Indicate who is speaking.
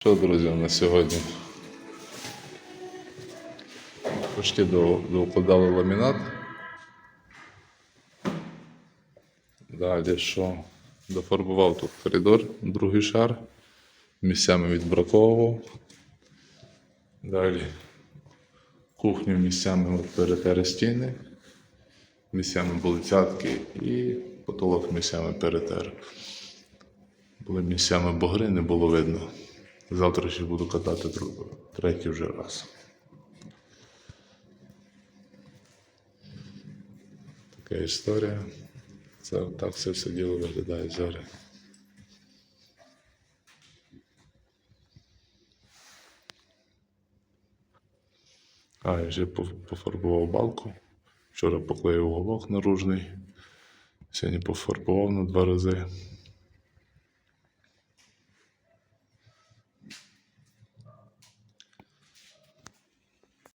Speaker 1: Що, друзі, на сьогодні? Почти до, доукладали ламінат. Далі що? Дофарбував тут коридор, другий шар. Місцями відбраковував. Далі кухню місцями от стіни. Місцями були цятки і потолок місцями перетер. Були місцями бугри, не було видно. Завтра ще буду катати друг- третій вже раз. Така історія. Це так це все діло виглядає зараз. А, я вже пофарбував балку. Вчора поклеїв уголок наружний. Сьогодні пофарбував на два рази.